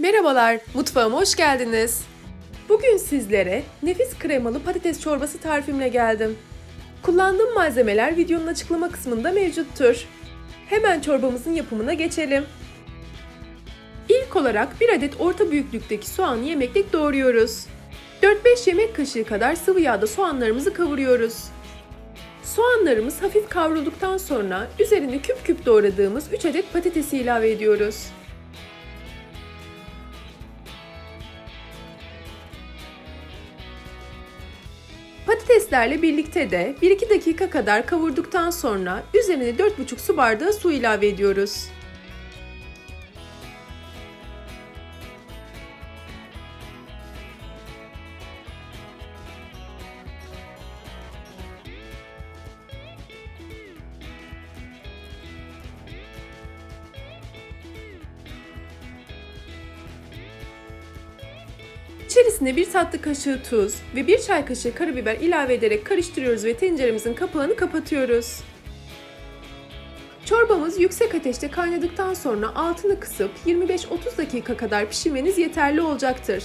Merhabalar, mutfağıma hoş geldiniz. Bugün sizlere nefis kremalı patates çorbası tarifimle geldim. Kullandığım malzemeler videonun açıklama kısmında mevcuttur. Hemen çorbamızın yapımına geçelim. İlk olarak bir adet orta büyüklükteki soğanı yemeklik doğruyoruz. 4-5 yemek kaşığı kadar sıvı yağda soğanlarımızı kavuruyoruz. Soğanlarımız hafif kavrulduktan sonra üzerine küp küp doğradığımız 3 adet patatesi ilave ediyoruz. Patateslerle birlikte de 1-2 dakika kadar kavurduktan sonra üzerine 4,5 su bardağı su ilave ediyoruz. İçerisine bir tatlı kaşığı tuz ve bir çay kaşığı karabiber ilave ederek karıştırıyoruz ve tenceremizin kapağını kapatıyoruz. Çorbamız yüksek ateşte kaynadıktan sonra altını kısıp 25-30 dakika kadar pişirmeniz yeterli olacaktır.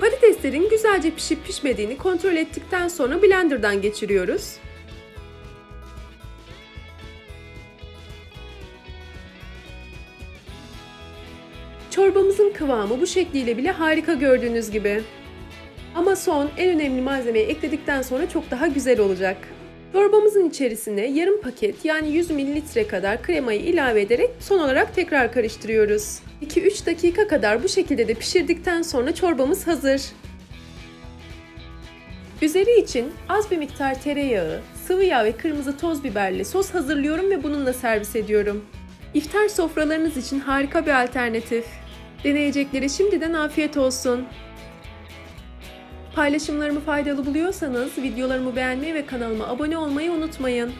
Patateslerin güzelce pişip pişmediğini kontrol ettikten sonra blenderdan geçiriyoruz. Çorbamızın kıvamı bu şekliyle bile harika gördüğünüz gibi. Ama son en önemli malzemeyi ekledikten sonra çok daha güzel olacak. Çorbamızın içerisine yarım paket yani 100 ml kadar kremayı ilave ederek son olarak tekrar karıştırıyoruz. 2-3 dakika kadar bu şekilde de pişirdikten sonra çorbamız hazır. Üzeri için az bir miktar tereyağı, sıvı yağ ve kırmızı toz biberli sos hazırlıyorum ve bununla servis ediyorum. İftar sofralarınız için harika bir alternatif. Deneyecekleri şimdiden afiyet olsun. Paylaşımlarımı faydalı buluyorsanız videolarımı beğenmeyi ve kanalıma abone olmayı unutmayın.